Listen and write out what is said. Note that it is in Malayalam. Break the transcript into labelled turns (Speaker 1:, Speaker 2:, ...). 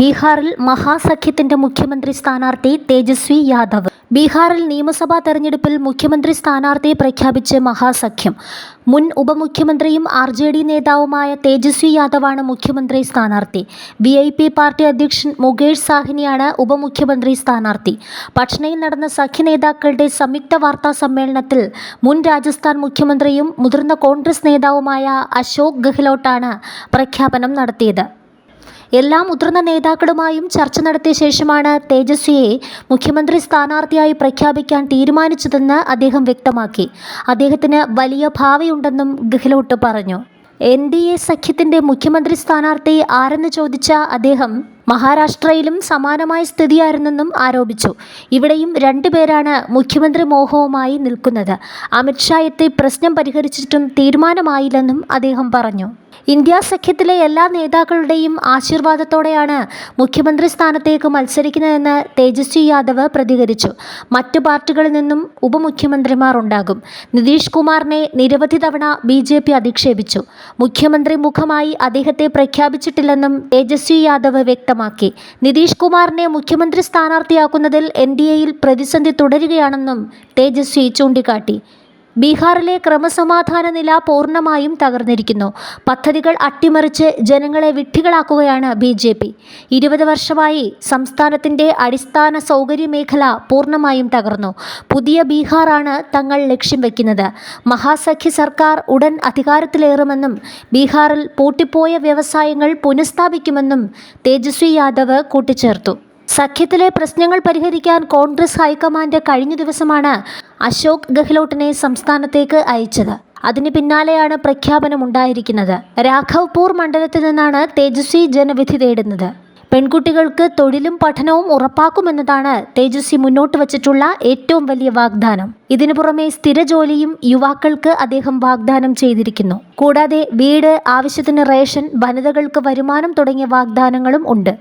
Speaker 1: ബീഹാറിൽ മഹാസഖ്യത്തിന്റെ മുഖ്യമന്ത്രി സ്ഥാനാർത്ഥി തേജസ്വി യാദവ് ബീഹാറിൽ നിയമസഭാ തെരഞ്ഞെടുപ്പിൽ മുഖ്യമന്ത്രി സ്ഥാനാർത്ഥിയെ പ്രഖ്യാപിച്ച് മഹാസഖ്യം മുൻ ഉപമുഖ്യമന്ത്രിയും ആർ ജെ ഡി നേതാവുമായ തേജസ്വി യാദവാണ് മുഖ്യമന്ത്രി സ്ഥാനാർത്ഥി വി ഐ പി പാർട്ടി അധ്യക്ഷൻ മുകേഷ് സാഹ്നിയാണ് ഉപമുഖ്യമന്ത്രി സ്ഥാനാർത്ഥി പട്നയിൽ നടന്ന സഖ്യ നേതാക്കളുടെ സംയുക്ത വാർത്താ സമ്മേളനത്തിൽ മുൻ രാജസ്ഥാൻ മുഖ്യമന്ത്രിയും മുതിർന്ന കോൺഗ്രസ് നേതാവുമായ അശോക് ഗെഹ്ലോട്ടാണ് പ്രഖ്യാപനം നടത്തിയത് എല്ലാ മുതിർന്ന നേതാക്കളുമായും ചർച്ച നടത്തിയ ശേഷമാണ് തേജസ്വിയെ മുഖ്യമന്ത്രി സ്ഥാനാർത്ഥിയായി പ്രഖ്യാപിക്കാൻ തീരുമാനിച്ചതെന്ന് അദ്ദേഹം വ്യക്തമാക്കി അദ്ദേഹത്തിന് വലിയ ഭാവിയുണ്ടെന്നും ഗെഹ്ലോട്ട് പറഞ്ഞു എൻ ഡി എ സഖ്യത്തിൻ്റെ മുഖ്യമന്ത്രി സ്ഥാനാർത്ഥി ആരെന്ന് ചോദിച്ച അദ്ദേഹം മഹാരാഷ്ട്രയിലും സമാനമായ സ്ഥിതിയായിരുന്നെന്നും ആരോപിച്ചു ഇവിടെയും രണ്ടുപേരാണ് മുഖ്യമന്ത്രി മോഹവുമായി നിൽക്കുന്നത് അമിത്ഷാ പ്രശ്നം പരിഹരിച്ചിട്ടും തീരുമാനമായില്ലെന്നും അദ്ദേഹം പറഞ്ഞു ഇന്ത്യ സഖ്യത്തിലെ എല്ലാ നേതാക്കളുടെയും ആശീർവാദത്തോടെയാണ് മുഖ്യമന്ത്രി സ്ഥാനത്തേക്ക് മത്സരിക്കുന്നതെന്ന് തേജസ്വി യാദവ് പ്രതികരിച്ചു മറ്റു പാർട്ടികളിൽ നിന്നും ഉപമുഖ്യമന്ത്രിമാർ ഉണ്ടാകും നിതീഷ് കുമാറിനെ നിരവധി തവണ ബി ജെ പി അധിക്ഷേപിച്ചു മുഖ്യമന്ത്രി മുഖമായി അദ്ദേഹത്തെ പ്രഖ്യാപിച്ചിട്ടില്ലെന്നും തേജസ്വി യാദവ് വ്യക്തമാക്കി നിതീഷ് കുമാറിനെ മുഖ്യമന്ത്രി സ്ഥാനാർത്ഥിയാക്കുന്നതിൽ എൻ ഡി എയിൽ പ്രതിസന്ധി തുടരുകയാണെന്നും തേജസ്വി ചൂണ്ടിക്കാട്ടി ബീഹാറിലെ ക്രമസമാധാന നില പൂർണ്ണമായും തകർന്നിരിക്കുന്നു പദ്ധതികൾ അട്ടിമറിച്ച് ജനങ്ങളെ വിട്ടികളാക്കുകയാണ് ബി ജെ പി ഇരുപത് വർഷമായി സംസ്ഥാനത്തിൻ്റെ അടിസ്ഥാന സൗകര്യ മേഖല പൂർണ്ണമായും തകർന്നു പുതിയ ബീഹാറാണ് തങ്ങൾ ലക്ഷ്യം വയ്ക്കുന്നത് മഹാസഖ്യ സർക്കാർ ഉടൻ അധികാരത്തിലേറുമെന്നും ബീഹാറിൽ പൂട്ടിപ്പോയ വ്യവസായങ്ങൾ പുനഃസ്ഥാപിക്കുമെന്നും തേജസ്വി യാദവ് കൂട്ടിച്ചേർത്തു സഖ്യത്തിലെ പ്രശ്നങ്ങൾ പരിഹരിക്കാൻ കോൺഗ്രസ് ഹൈക്കമാൻഡ് കഴിഞ്ഞ ദിവസമാണ് അശോക് ഗെഹ്ലോട്ടിനെ സംസ്ഥാനത്തേക്ക് അയച്ചത് അതിന് പിന്നാലെയാണ് പ്രഖ്യാപനം ഉണ്ടായിരിക്കുന്നത് രാഘവ്പൂർ മണ്ഡലത്തിൽ നിന്നാണ് തേജസ്വി ജനവിധി തേടുന്നത് പെൺകുട്ടികൾക്ക് തൊഴിലും പഠനവും ഉറപ്പാക്കുമെന്നതാണ് തേജസ്വി മുന്നോട്ട് വച്ചിട്ടുള്ള ഏറ്റവും വലിയ വാഗ്ദാനം ഇതിനു പുറമെ സ്ഥിര ജോലിയും യുവാക്കൾക്ക് അദ്ദേഹം വാഗ്ദാനം ചെയ്തിരിക്കുന്നു കൂടാതെ വീട് ആവശ്യത്തിന് റേഷൻ വനിതകൾക്ക് വരുമാനം തുടങ്ങിയ വാഗ്ദാനങ്ങളും ഉണ്ട്